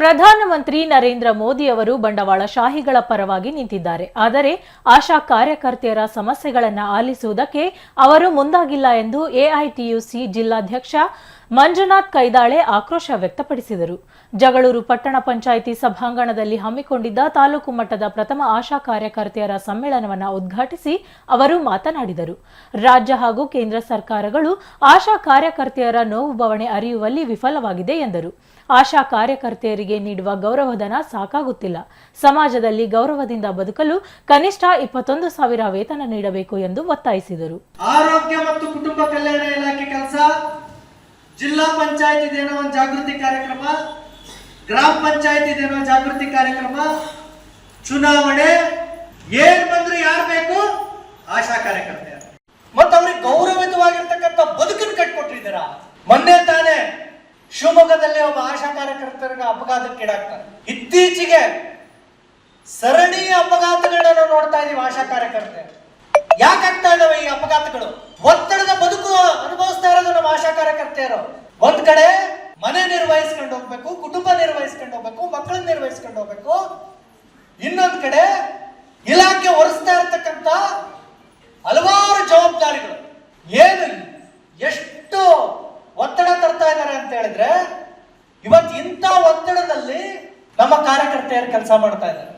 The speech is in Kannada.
ಪ್ರಧಾನಮಂತ್ರಿ ನರೇಂದ್ರ ಮೋದಿ ಅವರು ಬಂಡವಾಳಶಾಹಿಗಳ ಪರವಾಗಿ ನಿಂತಿದ್ದಾರೆ. ಆದರೆ ಆಶಾ ಕಾರ್ಯಕರ್ತೆಯರ ಸಮಸ್ಯೆಗಳನ್ನು ಆಲಿಸುವುದಕ್ಕೆ ಅವರು ಮುಂದಾಗಿಲ್ಲ ಎಂದು ಎಐಟಿಯುಸಿ ಜಿಲ್ಲಾಧ್ಯಕ್ಷ ಮಂಜುನಾಥ್ ಕೈದಾಳೆ ಆಕ್ರೋಶ ವ್ಯಕ್ತಪಡಿಸಿದರು. ಜಗಳೂರು ಪಟ್ಟಣ ಪಂಚಾಯಿತಿ ಸಭಾಂಗಣದಲ್ಲಿ ಹಮ್ಮಿಕೊಂಡಿದ್ದ ತಾಲೂಕು ಮಟ್ಟದ ಪ್ರಥಮ ಆಶಾ ಕಾರ್ಯಕರ್ತೆಯರ ಸಮ್ಮೇಳನವನ್ನು ಉದ್ಘಾಟಿಸಿ ಅವರು ಮಾತನಾಡಿದರು. ರಾಜ್ಯ ಹಾಗೂ ಕೇಂದ್ರ ಸರ್ಕಾರಗಳು ಆಶಾ ಕಾರ್ಯಕರ್ತೆಯರ ನೋವು ಬವಣೆ ಅರಿಯುವಲ್ಲಿ ವಿಫಲವಾಗಿದೆ ಎಂದರು. ಆಶಾ ಕಾರ್ಯಕರ್ತೆಯರಿಗೆ ನೀಡುವ ಗೌರವಧನ ಸಾಕಾಗುತ್ತಿಲ್ಲ. ಸಮಾಜದಲ್ಲಿ ಗೌರವದಿಂದ ಬದುಕಲು ಕನಿಷ್ಠ ಇಪ್ಪತ್ತೊಂದು ಸಾವಿರ ವೇತನ ನೀಡಬೇಕು ಎಂದು ಒತ್ತಾಯಿಸಿದರು. ಆರೋಗ್ಯ ಮತ್ತು ಕುಟುಂಬ ಕಲ್ಯಾಣ ಇಲಾಖೆ ಕೆಲಸ ಜಿಲ್ಲಾ ಪಂಚಾಯತ್ ಇದೇನೋ ಒಂದು ಜಾಗೃತಿ ಕಾರ್ಯಕ್ರಮ, ಗ್ರಾಮ ಪಂಚಾಯತ್ ಇದೇನೋ ಜಾಗೃತಿ ಕಾರ್ಯಕ್ರಮ, ಚುನಾವಣೆ, ಏನ್ ಬಂದ್ರೆ ಯಾರು ಬೇಕು? ಆಶಾ ಕಾರ್ಯಕರ್ತೆಯ ಮತ್ತೆ ಅವ್ರಿಗೆ ಗೌರವಿತವಾಗಿರ್ತಕ್ಕಂಥ ಬದುಕನ್ನು ಕಟ್ಕೊಟ್ಟಿದ್ದೀರಾ? ಮೊನ್ನೆ ತಾನೇ ಶಿವಮೊಗ್ಗದಲ್ಲಿ ಒಬ್ಬ ಆಶಾ ಕಾರ್ಯಕರ್ತರಿಗೆ ಅಪಘಾತಕ್ಕೀಡಾಗ್ತಾರೆ ಇತ್ತೀಚೆಗೆ ಸರಣಿ ಅಪಘಾತಗಳನ್ನ ನೋಡ್ತಾ ಇದೀವಿ ಆಶಾ ಕಾರ್ಯಕರ್ತೆ ಯಾಕಾಗ್ತಾ ಇದಾವೆ ಈ ಅಪಘಾತಗಳು? ಒತ್ತಡದ ಬದುಕು ನಮ್ಮ ಕಾರ್ಯಕರ್ತೆಯರು ಒಂದ್ ಕಡೆ ಮನೆ ನಿರ್ವಹಿಸ್ಕೊಂಡು ಹೋಗ್ಬೇಕು, ಕುಟುಂಬ ನಿರ್ವಹಿಸ್ಕೊಂಡು ಹೋಗ್ಬೇಕು, ಮಕ್ಕಳನ್ನ ನಿರ್ವಹಿಸ್ಕೊಂಡು ಹೋಗ್ಬೇಕು. ಇನ್ನೊಂದ್ ಕಡೆ ಇಲಾಖೆ ಹೊರಿಸ್ತಾ ಇರತಕ್ಕಂತ ಹಲವಾರು ಜವಾಬ್ದಾರಿಗಳು. ಏನು ಎಷ್ಟು ಒತ್ತಡ ತರ್ತಾ ಇದ್ದಾರೆ ಅಂತ ಹೇಳಿದ್ರೆ, ಇವತ್ತು ಇಂಥ ಒತ್ತಡದಲ್ಲಿ ನಮ್ಮ ಕಾರ್ಯಕರ್ತೆಯರು ಕೆಲಸ ಮಾಡ್ತಾ ಇದ್ದಾರೆ.